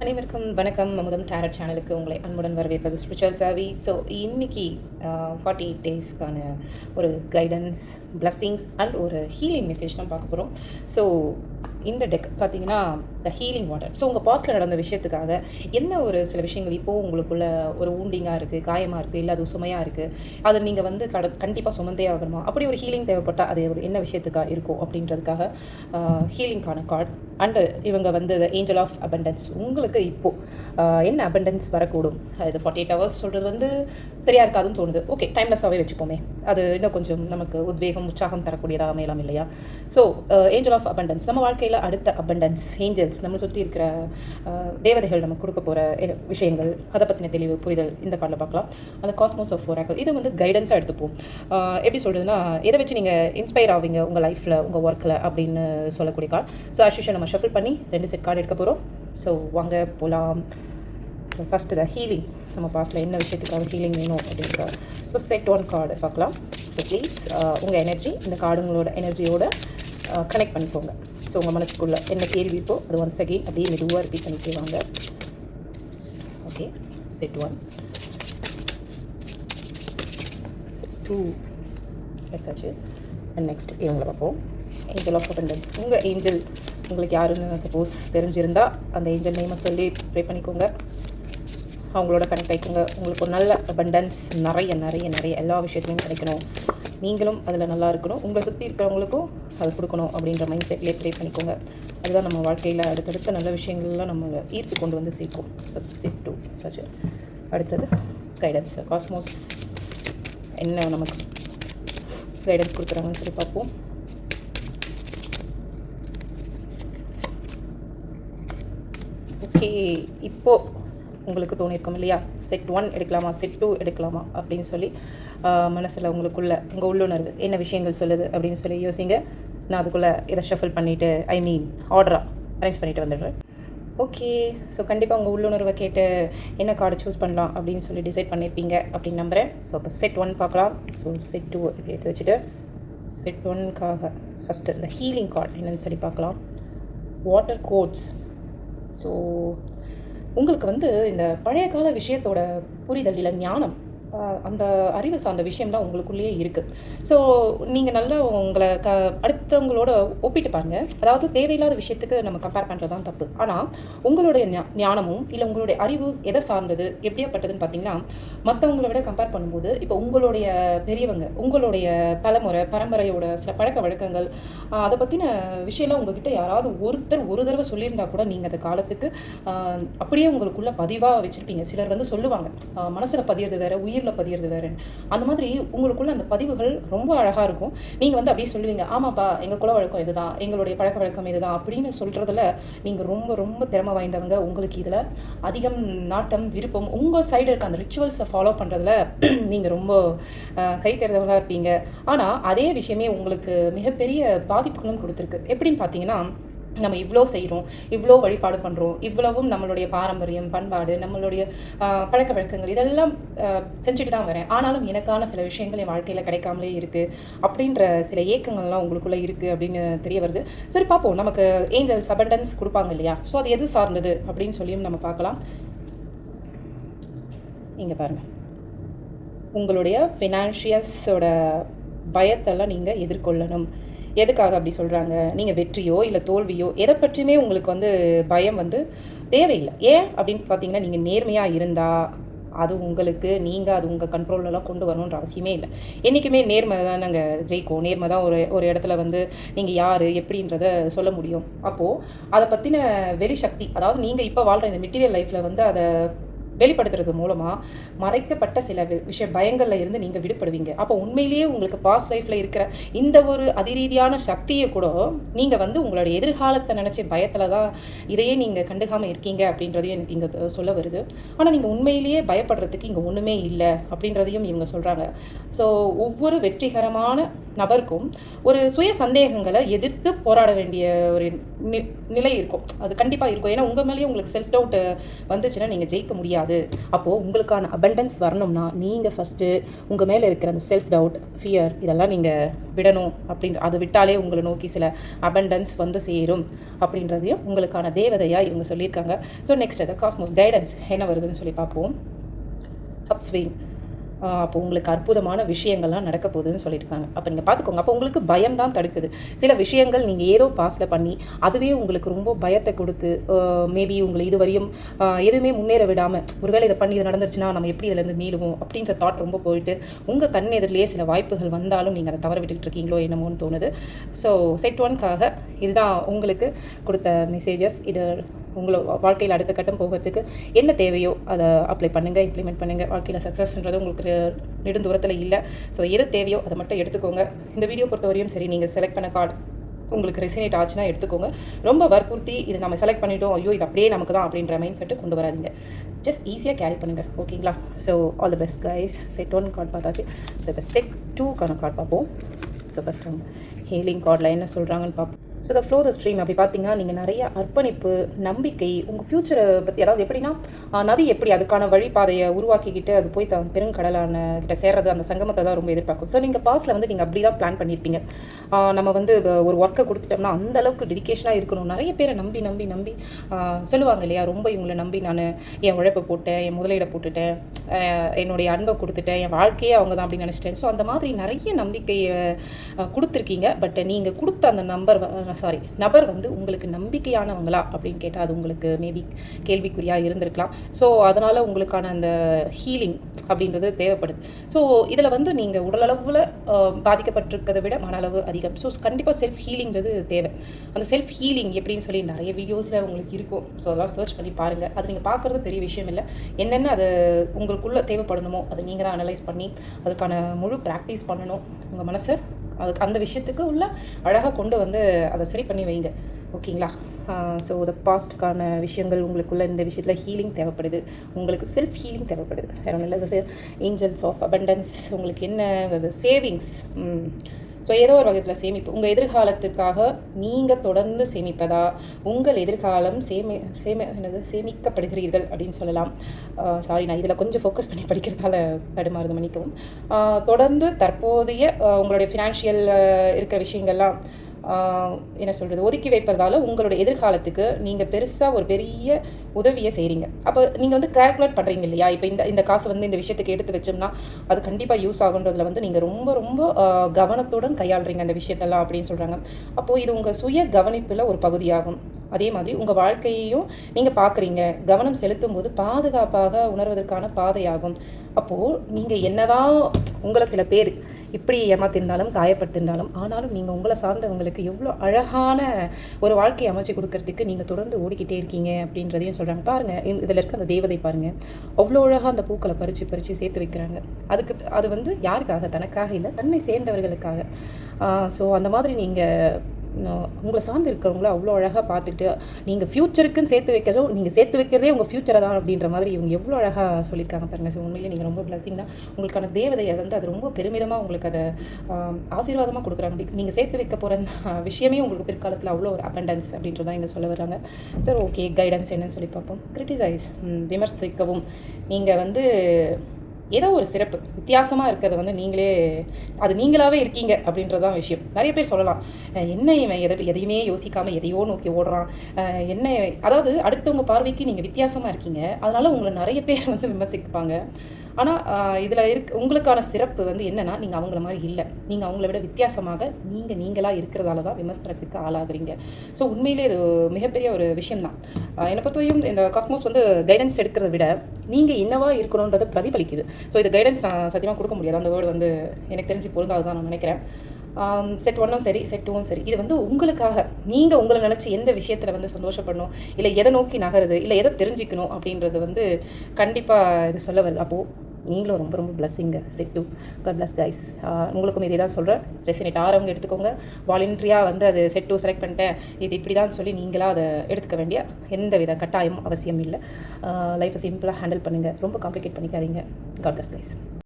அனைவருக்கும் வணக்கம். அமுதம் டேரட் சேனலுக்கு உங்களை அன்புடன் வரவேற்பது ஸ்பிரிச்சுவல் சாவி ஸோ இன்னைக்கு ஃபார்ட்டி எயிட் டேஸ்க்கான ஒரு கைடன்ஸ் பிளஸ்ஸிங்ஸ் அண்ட் ஒரு ஹீலிங் மெசேஜ் தான் பார்க்க போகிறோம் ஸோ இந்த டெக் பார்த்தீங்கன்னா த ஹீலிங் வாட்டர் ஸோ உங்கள் பாஸ்ட்டில் நடந்த விஷயத்துக்காக என்ன ஒரு சில விஷயங்கள் இப்போது உங்களுக்குள்ள ஒரு ஊண்டிங்காக இருக்குது காயமாக இருக்குது இல்லை அது சுமையாக இருக்குது அதை நீங்கள் வந்து கட கண்டிப்பாக சுமந்தே ஆகணுமா? அப்படி ஒரு ஹீலிங் தேவைப்பட்டால் அது ஒரு என்ன விஷயத்துக்காக இருக்கும் அப்படின்றதுக்காக ஹீலிங்கான கார்டு அண்டு இவங்க வந்து ஏஞ்சல் ஆஃப் அபண்டன்ஸ் உங்களுக்கு இப்போது என்ன அபண்டன்ஸ் வரக்கூடும்? இது ஃபார்ட்டி எயிட் ஹவர்ஸ் சொல்கிறது வந்து சரியாக இருக்காதுன்னு தோணுது. ஓகே டைம்லெஸ்ஸாகவே வச்சுப்போமே. அது இன்னும் கொஞ்சம் நமக்கு உத்வேகம் உற்சாகம் தரக்கூடியதாக அமையலாம் இல்லையா? ஸோ ஏஞ்சல் ஆஃப் அபண்டன்ஸ் நம்ம வாழ்க்கையில் அடுத்த அபண்டன்ஸ் ஏஞ்சல்ஸ் நம்மளை சுற்றி இருக்கிற தேவதைகள் நமக்கு கொடுக்க போகிற விஷயங்கள் அதை பற்றின தெளிவு புரிதல் இந்த கார்டில் பார்க்கலாம். அந்த காஸ்மோஸ் ஆஃப் ஃபோராக்கள் இது வந்து கைடன்ஸாக எடுத்துப்போம். எப்படி சொல்கிறதுனா எதை வச்சு நீங்கள் இன்ஸ்பயர் ஆவீங்க உங்கள் லைஃப்பில் உங்கள் ஒர்க்கில் அப்படின்னு சொல்லக்கூடிய கார்டு ஸோ அஷிஷை நம்ம ஷஃபிள் பண்ணி ரெண்டு செட் கார்டு எடுக்க போகிறோம் ஸோ வாங்க போகலாம் ஃபஸ்ட்டு த ஹீலிங் நம்ம பாஸ்ட்டில் என்ன விஷயத்துக்காக ஹீலிங் வேணும் அப்படின்ற ஸோ செட் ஒன் கார்டு பார்க்கலாம். ஸோ ப்ளீஸ் உங்கள் எனர்ஜி இந்த கார்டுங்களோட எனர்ஜியோட Uh, கனெக்ட் பண்ணிக்கோங்க. ஸோ உங்கள் மனசுக்குள்ளே என்ன கேள்வி இருக்கோ அது ஒன்ஸ் அகெயின் அப்படியே மெதுவாக ரிப்பீட் பண்ணிட்டே வாங்க. Okay set one set two எடுத்தாச்சு. அண்ட் நெக்ஸ்ட் இவங்களை பார்ப்போம். ஏஞ்சல் ஆஃப் அட்டண்டன்ஸ் உங்கள் ஏஞ்சல் உங்களுக்கு யாருன்னு சப்போஸ் தெரிஞ்சிருந்தால் அந்த ஏஞ்சல் நேமை சொல்லி ப்ரே பண்ணிக்கோங்க. அவங்களோட கனெக்ட் ஆகிக்கோங்க உங்களுக்கு ஒரு நல்ல அபண்டன்ஸ் நிறைய நிறைய நிறைய எல்லா விஷயத்துலையும் கிடைக்கணும். நீங்களும் அதில் நல்லா இருக்கணும். உங்களை சுற்றி இருக்கிறவங்களுக்கும் அது கொடுக்கணும் அப்படின்ற மைண்ட் செட்லேயே ப்ரே பண்ணிக்கோங்க. அதுதான் நம்ம வாழ்க்கையில் அடுத்தடுத்த நல்ல விஷயங்கள்லாம் நம்மளை ஈர்த்து கொண்டு வந்து சேர்க்கும் ஸோ சிப் டூ சச்சு அடுத்தது கைடன்ஸ் காஸ்மோஸ் என்ன நமக்கு கைடன்ஸ் கொடுக்குறாங்கன்னு சொல்லி பார்ப்போம். ஓகே இப்போது உங்களுக்கு தோணியிருக்கும் இல்லையா? செட் ஒன் எடுக்கலாமா? செட் டூ எடுக்கலாமா? அப்படின்னு சொல்லி மனசில் உங்களுக்குள்ள உங்கள் உள்ளுணர்வு என்ன விஷயங்கள் சொல்லுது அப்படின்னு சொல்லி யோசிங்க. நான் அதுக்குள்ளே இதை ஷஃபில் பண்ணிவிட்டு ஐ மீன் ஆர்டராக அரேஞ்ச் பண்ணிவிட்டு வந்துடுறேன். ஓகே ஸோ கண்டிப்பாக உங்கள் உள்ளுணர்வை கேட்டு என்ன கார்டு சூஸ் பண்ணலாம் அப்படின்னு சொல்லி டிசைட் பண்ணியிருப்பீங்க அப்படின்னு நம்புகிறேன் ஸோ இப்போ செட் ஒன் பார்க்கலாம். ஸோ செட் டூ இப்படி எடுத்து வச்சுட்டு செட் ஒன்க்காக ஃபஸ்ட்டு இந்த ஹீலிங் கார்டு என்னன்னு சொல்லி பார்க்கலாம். வாட்டர் கோட்ஸ் ஸோ உங்களுக்கு வந்து இந்த பழைய கால விஷயத்தோட புரிதல் இல்லை ஞானம் அந்த அறிவு சார்ந்த விஷயம்லாம் உங்களுக்குள்ளேயே இருக்குது ஸோ நீங்கள் நல்லா உங்களை க அடுத்தவங்களோட ஒப்பிட்டு பாருங்க. அதாவது தேவையில்லாத விஷயத்துக்கு நம்ம கம்பேர் பண்ணுறது தான் தப்பு. ஆனால் உங்களுடைய ஞானமும் இல்லை உங்களுடைய அறிவு எதை சார்ந்தது எப்படியாப்பட்டதுன்னு பார்த்தீங்கன்னா மற்றவங்கள விட கம்பேர் பண்ணும்போது இப்போ உங்களுடைய பெரியவங்க உங்களுடைய தலைமுறை பரம்பரையோட சில பழக்க வழக்கங்கள் அதை பற்றின விஷயம்லாம் உங்ககிட்ட யாராவது ஒருத்தர் ஒரு தடவை சொல்லியிருந்தா கூட நீங்கள் அந்த காலத்துக்கு அப்படியே உங்களுக்குள்ளே பதிவாக வச்சுருப்பீங்க. சிலர் வந்து சொல்லுவாங்க மனசில் பதியறது வேற உயிரில் பதியிறது வேறன்னு. அந்த மாதிரி உங்களுக்குள்ள அந்த பதிவுகள் ரொம்ப அழகாக இருக்கும். நீங்கள் வந்து அப்படியே சொல்லுவீங்க ஆமாப்பா எங்கள் குல வழக்கம் இதுதான் எங்களுடைய பழக்க வழக்கம் இதுதான் அப்படின்னு சொல்கிறதுல நீங்கள் ரொம்ப ரொம்ப திறமை வாய்ந்தவங்க. உங்களுக்கு இதில் அதிகம் நாட்டம் விருப்பம் உங்கள் சைடு இருக்க அந்த ரிச்சுவல்ஸை ஃபாலோ பண்ணுறதுல நீங்கள் ரொம்ப கை தேர்ந்தவங்களாக இருப்பீங்க. ஆனால் அதே விஷயமே உங்களுக்கு மிகப்பெரிய பாதிப்புகளும் கொடுத்துருக்கு. எப்படின்னு பார்த்தீங்கன்னா நம்ம இவ்வளோ செய்கிறோம் இவ்வளோ வழிபாடு பண்ணுறோம் இவ்வளவும் நம்மளுடைய பாரம்பரியம் பண்பாடு நம்மளுடைய பழக்க வழக்கங்கள் இதெல்லாம் செஞ்சுட்டு தான் வரேன். ஆனாலும் எனக்கான சில விஷயங்கள் என் வாழ்க்கையில் கிடைக்காமலே இருக்குது அப்படின்ற சில ஏக்கங்கள்லாம் உங்களுக்குள்ளே இருக்குது அப்படின்னு தெரிய வருது. சரி பார்ப்போம் நமக்கு ஏஞ்சல்ஸ் abundance கொடுப்பாங்க இல்லையா? ஸோ அது எது சார்ந்தது அப்படின்னு சொல்லியும் நம்ம பார்க்கலாம். இங்கே பாருங்கள் உங்களுடைய ஃபினான்ஷியஸோட பயத்தெல்லாம் நீங்கள் எதிர்கொள்ளணும். எதுக்காக அப்படி சொல்கிறாங்க நீங்கள் வெற்றியோ இல்லை தோல்வியோ எதை பற்றியுமே உங்களுக்கு வந்து பயம் வந்து தேவையில்லை. ஏன் அப்படின்னு பார்த்தீங்கன்னா நீங்கள் நேர்மையாக இருந்தால் அது உங்களுக்கு நீங்கள் அது உங்கள் கண்ட்ரோல்லலாம் கொண்டு வரணுன்ற அவசியமே இல்லை. என்றைக்குமே நேர்மை தான் நாங்கள் ஜெயிக்கும் நேர்மை தான் ஒரு ஒரு இடத்துல வந்து நீங்கள் யார் எப்படின்றத சொல்ல முடியும். அப்போது அதை பற்றின வெளிசக்தி அதாவது நீங்கள் இப்போ வாழ்கிற இந்த மெட்டீரியல் லைஃப்பில் வந்து அதை வெளிப்படுத்துறது மூலமாக மறைக்கப்பட்ட சில வி- விஷய பயங்களில் இருந்து நீங்கள் விடுபடுவீங்க. அப்போ உண்மையிலேயே உங்களுக்கு பாஸ்ட் லைஃப்பில் இருக்கிற இந்த ஒரு அதிரீதியான சக்தியை கூட நீங்கள் வந்து உங்களுடைய எதிர்காலத்தை நினச்சி பயத்தில் தான் இதையே நீங்கள் கண்டுக்காமல் இருக்கீங்க அப்படின்றதையும் எனக்கு இங்கே சொல்ல வருது. ஆனால் நீங்கள் உண்மையிலேயே பயப்படுறதுக்கு இங்கே ஒன்றுமே இல்லை அப்படின்றதையும் இவங்க சொல்கிறாங்க ஸோ ஒவ்வொரு வெற்றிகரமான நபருக்கும் ஒரு சுய சந்தேகங்களை எதிர்த்து போராட வேண்டிய ஒரு நிலை இருக்கும். அது கண்டிப்பாக இருக்கும். ஏன்னா உங்கள் மேலேயே உங்களுக்கு செல்ஃப் டவுட் வந்துச்சுன்னா நீங்கள் ஜெயிக்க முடியாது. கிடையாது அப்போது உங்களுக்கான அபண்டன்ஸ் வரணும்னா நீங்கள் ஃபஸ்ட்டு உங்கள் மேலே இருக்கிற அந்த செல்ஃப் டவுட் ஃபியர் இதெல்லாம் நீங்கள் விடணும் அப்படின்ற அதை விட்டாலே உங்களை நோக்கி சில அபண்டன்ஸ் வந்து சேரும் அப்படின்றதையும் உங்களுக்கான தேவதையாக இவங்க சொல்லியிருக்காங்க. ஸோ நெக்ஸ்ட் அதை காஸ்மோஸ் கைடன்ஸ் என்ன வருதுன்னு சொல்லி பார்ப்போம். அப்ஸ்வீன் அப்போ உங்களுக்கு அற்புதமான விஷயங்கள்லாம் நடக்க போகுதுன்னு சொல்லியிருக்காங்க. அப்போ நீங்கள் பார்த்துக்கோங்க. அப்போ உங்களுக்கு பயம் தான் தடுக்குது. சில விஷயங்கள் நீங்கள் ஏதோ பாஸில் பண்ணி அதுவே உங்களுக்கு ரொம்ப பயத்தை கொடுத்து மேபி உங்களை இதுவரையும் வரையும் எதுவுமே முன்னேற விடாமல் ஒருவேளை இதை பண்ணி இது நடந்துருச்சுன்னா நம்ம எப்படி இதுலேருந்து மீளுவோம்? அப்படின்ற தாட் ரொம்ப போயிட்டு உங்கள் கண் எதிரிலேயே சில வாய்ப்புகள் வந்தாலும் நீங்கள் அதை தவற விட்டுக்கிட்டு இருக்கீங்களோ என்னமோன்னு தோணுது. ஸோ செட் ஒன்க்காக இதுதான் உங்களுக்கு கொடுத்த மெசேஜஸ் இது உங்களை வாழ்க்கையில் அடுத்த கட்டம் போகிறதுக்கு என்ன தேவையோ அதை அப்ளை பண்ணுங்கள் இம்ப்ளிமெண்ட் பண்ணுங்கள் வாழ்க்கையில் சக்ஸஸ்ன்றது உங்களுக்கு நெடுந்தூரத்தில் இல்லை. ஸோ எது தேவையோ அதை மட்டும் எடுத்துக்கோங்க. இந்த வீடியோ பொறுத்தவரையும் சரி நீங்கள் செலக்ட் பண்ண கார்டு உங்களுக்கு ரெசினேட் ஆச்சுன்னா எடுத்துக்கோங்க. ரொம்ப வற்புறுத்தி இதை நம்ம செலக்ட் பண்ணிட்டோம் ஐயோ இது அப்படியே நமக்கு தான் அப்படின்ற மைண்ட் செட்டு கொண்டு வராதிங்க. ஜஸ்ட் ஈஸியாக கேரி பண்ணுங்கள் ஓகேங்களா? So all the best guys set one card பார்த்தாச்சு. ஸோ இப்போ செட் டூக்கான கார்டு பார்ப்போம். ஸோ ஃபஸ்ட் ஹீலிங் கார்டில் என்ன சொல்கிறாங்கன்னு பார்ப்போம். So the flow the stream அப்படி பார்த்தீங்கன்னா நீங்கள் நிறைய அர்ப்பணிப்பு நம்பிக்கை உங்கள் ஃப்யூச்சரை பற்றி அதாவது எப்படின்னா நதி எப்படி அதுக்கான வழிபாதையை உருவாக்கிக்கிட்டு அது போய் த பெருங்கடலான கிட்ட சேர்றது அந்த சங்கமத்தை தான் ரொம்ப எதிர்பார்க்கும். ஸோ நீங்கள் பாஸில் வந்து நீங்கள் அப்படி தான் பிளான் பண்ணியிருப்பீங்க நம்ம வந்து ஒரு ஒர்க்கை கொடுத்துட்டோம்னா அந்த அளவுக்கு டெடிக்கேஷனாக இருக்கணும். நிறைய பேரை நம்பி நம்பி நம்பி சொல்லுவாங்க இல்லையா ரொம்ப இவங்களை நம்பி நான் என் உழைப்பை போட்டேன் என் முதலீடை போட்டுட்டேன் என்னுடைய அன்பை கொடுத்துட்டேன் என் வாழ்க்கையே அவங்க தான் அப்படின்னு நினச்சிட்டேன். ஸோ அந்த மாதிரி நிறைய நம்பிக்கையை கொடுத்துருக்கீங்க. பட் நீங்கள் கொடுத்த அந்த நம்பர் சாரி நபர் வந்து உங்களுக்கு நம்பிக்கையானவங்களா? அப்படின்னு கேட்டால் அது உங்களுக்கு மேபி கேள்விக்குறியாக இருந்திருக்கலாம். ஸோ அதனால் உங்களுக்கான அந்த ஹீலிங் அப்படின்றது தேவைப்படுது. ஸோ இதில் வந்து நீங்கள் உடலளவில் பாதிக்கப்பட்டிருக்கிறத பாதிக்கப்பட்டிருக்கிறதை விட மன அளவு அதிகம். ஸோ கண்டிப்பாக செல்ஃப் ஹீலிங்கிறது தேவை. அந்த செல்ஃப் ஹீலிங் எப்படின்னு சொல்லி நிறைய வீடியோஸில் உங்களுக்கு இருக்கும். ஸோ அதெல்லாம் சர்ச் பண்ணி பாருங்கள் அது நீங்கள் பார்க்குறது பெரிய விஷயம் இல்லை. என்னென்ன அது உங்களுக்குள்ளே தேவைப்படணுமோ அதை நீங்கள் தான் அனலைஸ் பண்ணி அதுக்கான முழு ப்ராக்டிஸ் பண்ணணும் உங்கள் மனசை. அதுக்கு அந்த விஷயத்துக்கு உள்ள அழகாக கொண்டு வந்து அதை சரி பண்ணி வைங்க. ஓகேங்களா? ஸோ த பாஸ்ட்டுக்கான விஷயங்கள் உங்களுக்குள்ள இந்த விஷயத்தில் ஹீலிங் தேவைப்படுது. உங்களுக்கு செல்ஃப் ஹீலிங் தேவைப்படுது. வேறு ஒன்றும் இல்லை ஏஞ்சல்ஸ் ஆஃப் அபண்டன்ஸ் உங்களுக்கு என்ன சேவிங்ஸ் ஸோ ஏதோ ஒரு வகையில் சேமிப்பு. உங்கள் எதிர்காலத்திற்காக நீங்கள் தொடர்ந்து சேமிப்பதா? உங்கள் எதிர்காலம் சேமி சேமி என்னது சேமிக்கப்படுகிறீர்கள் அப்படின்னு சொல்லலாம். சாரி நான் இதில் கொஞ்சம் ஃபோக்கஸ் பண்ணி படிக்கிறதால தடுமாறுது மன்னிக்கவும். தொடர்ந்து தற்போதைய உங்களுடைய ஃபினான்ஷியல் இருக்கிற விஷயங்கள்லாம் என்ன சொல்கிறது ஒதுக்கி வைப்பதால் உங்களுடைய எதிர்காலத்துக்கு நீங்கள் பெருசாக ஒரு பெரிய உதவியை செய்கிறீங்க அப்போ நீங்கள் வந்து கால்குலேட் பண்ணுறீங்க இல்லையா? இப்போ இந்த இந்த காசு வந்து இந்த விஷயத்துக்கு எடுத்து வச்சோம்னா அது கண்டிப்பாக யூஸ் ஆகுன்றதுல வந்து நீங்கள் ரொம்ப ரொம்ப கவனத்துடன் கையாளுறீங்க அந்த விஷயத்தெல்லாம் அப்படின்னு சொல்கிறாங்க அப்போது இது உங்கள் சுய கவனிப்பில் ஒரு பகுதியாகும். அதே மாதிரி உங்கள் வாழ்க்கையையும் நீங்கள் பார்க்குறீங்க. கவனம் செலுத்தும் போது பாதுகாப்பாக உணர்வதற்கான பாதையாகும். அப்போது நீங்கள் என்னதான் உங்களை சில பேர் இப்படி ஏமாத்திருந்தாலும் காயப்பட்டிருந்தாலும் ஆனாலும் நீங்கள் உங்களை சார்ந்தவங்களுக்கு எவ்வளோ அழகான ஒரு வாழ்க்கையை அமைச்சு கொடுக்கறதுக்கு நீங்கள் தொடர்ந்து ஓடிக்கிட்டே இருக்கீங்க அப்படின்றதையும் சொல்கிறாங்க பாருங்கள் இதில் இருக்க அந்த தேவதை பாருங்கள் அவ்வளோ அழகாக அந்த பூக்களை பறித்து பறித்து சேர்த்து வைக்கிறாங்க. அதுக்கு அது வந்து யாருக்காக? தனக்காக இல்லை தன்னை சேர்ந்தவர்களுக்காக. ஸோ அந்த மாதிரி நீங்கள் உங்களை சார்ந்து இருக்கிறவங்கள அவ்வளோ அழகாக பார்த்துட்டு நீங்கள் ஃப்யூச்சருக்குன்னு சேர்த்து வைக்கிறதும் நீங்கள் சேர்த்து வைக்கிறதே உங்கள் ஃப்யூச்சரை தான் அப்படின்ற மாதிரி இவங்க எவ்வளோ அழகாக சொல்லியிருக்காங்க பாருங்கள் ஸோ உண்மையிலே நீங்கள் ரொம்ப பிளஸிங் தான். உங்களுக்கான தேவதையை வந்து அது ரொம்ப பெருமிதமாக உங்களுக்கு அதை ஆசீர்வாதமாக கொடுக்குறாங்க. நீங்கள் சேர்த்து வைக்க போகிற விஷயமே உங்களுக்கு பிற்காலத்தில் அவ்வளோ ஒரு அபண்டன்ஸ் அப்படின்றதான் இங்கே சொல்ல வர்றாங்க. சார் ஓகே கைடன்ஸ் என்னன்னு சொல்லி பார்ப்போம். கிரிட்டிசைஸ் விமர்சிக்கவும். நீங்கள் வந்து ஏதோ ஒரு சிறப்பு. வித்தியாசமாக இருக்கிறத வந்து நீங்களே அது நீங்களாகவே இருக்கீங்க அப்படின்றது தான் விஷயம். நிறைய பேர் சொல்லலாம் என்ன இவன் எதை எதையுமே யோசிக்காமல் எதையோ நோக்கி ஓடுறான். என்ன அதாவது அடுத்தவங்க பார்வைக்கு நீங்கள் வித்தியாசமாக இருக்கீங்க. அதனால் உங்களை நிறைய பேர் வந்து விமர்சிப்பாங்க. ஆனால் இதில் இருக் உங்களுக்கான சிறப்பு வந்து என்னென்னா நீங்கள் அவங்கள மாதிரி இல்லை. நீங்கள் அவங்கள விட வித்தியாசமாக நீங்கள் நீங்களாக இருக்கிறதால தான் விமர்சனத்துக்கு ஆளாகிறீங்க. ஸோ உண்மையிலே இது மிகப்பெரிய ஒரு விஷயம்தான். தான் என்னை பொறுத்தவரையும் இந்த காஸ்மோஸ் வந்து கைடன்ஸ் எடுக்கிறத விட நீங்கள் என்னவா இருக்கணுன்றது பிரதிபலிக்குது. ஸோ இது கைடன்ஸ் நான் சத்தியமாக கொடுக்க முடியாது. அந்த வேர்டு வந்து எனக்கு தெரிஞ்சு பொருந்தாது தான் நான் நினைக்கிறேன். செட் ஒன்றும் சரி செட் டூவும் சரி. இது வந்து உங்களுக்காக நீங்கள் உங்களை நினச்சி எந்த விஷயத்தில் வந்து சந்தோஷப்படணும் இல்லை எதை நோக்கி நகருது இல்லை எதை தெரிஞ்சுக்கணும் அப்படின்றது வந்து கண்டிப்பாக இது சொல்ல வருது. அப்போது நீங்களும் ரொம்ப ரொம்ப பிளஸ்ஸிங்க set two God bless guys உங்களுக்கும் இதே தான் சொல்கிறேன் ரெசினேட் ஆறவங்க எடுத்துக்கோங்க. வாலண்டரியாக வந்து அது செட் டூ செலக்ட் பண்ணிட்டேன். இது இப்படி தான் சொல்லி நீங்களாக அதை எடுத்துக்க வேண்டிய எந்த வித கட்டாயமும் அவசியம் இல்லை. லைஃப்பை சிம்பிளாக ஹேண்டில் பண்ணுங்கள் ரொம்ப காம்ப்ளிகேட் பண்ணிக்காதீங்க. God bless guys